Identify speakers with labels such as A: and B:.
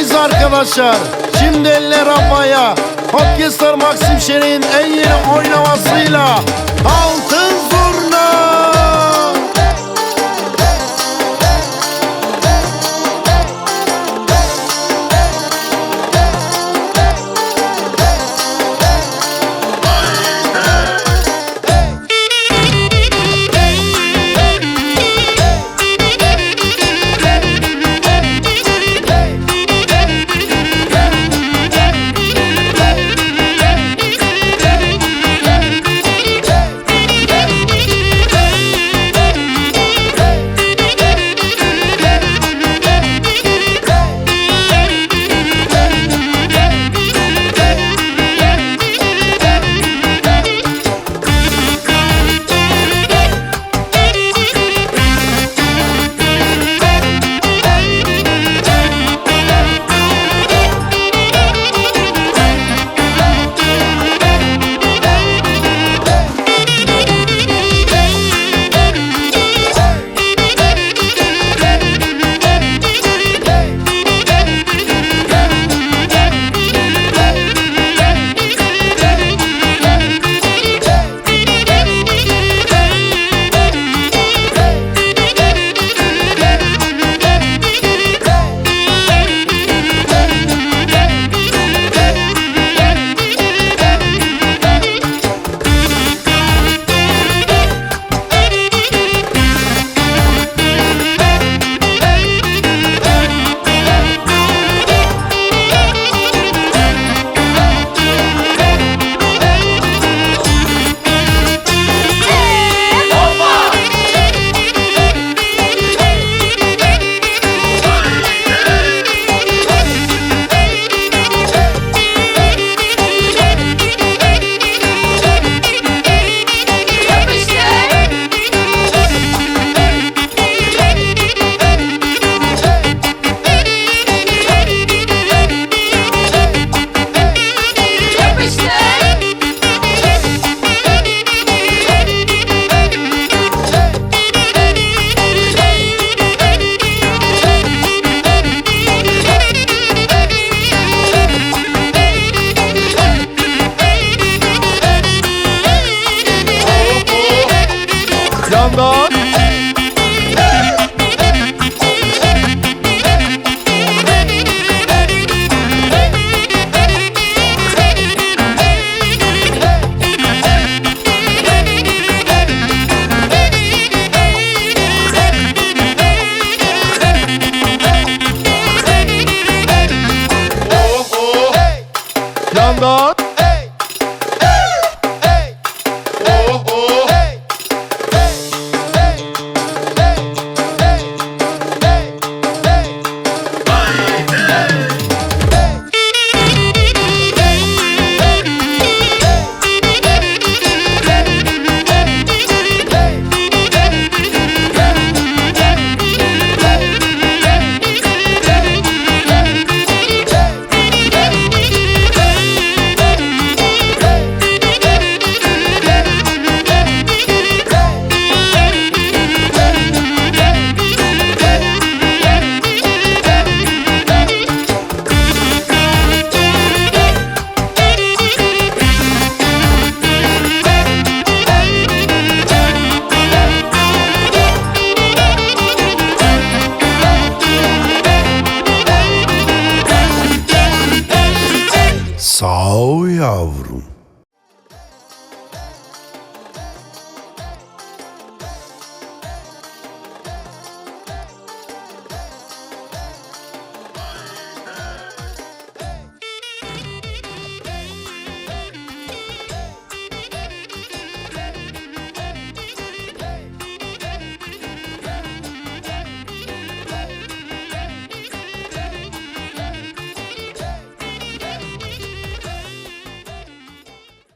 A: mıyız arkadaşlar? Şimdi eller havaya. Popkestar Maxim Şen'in en yeni oynamasıyla 감사합니다. Sal e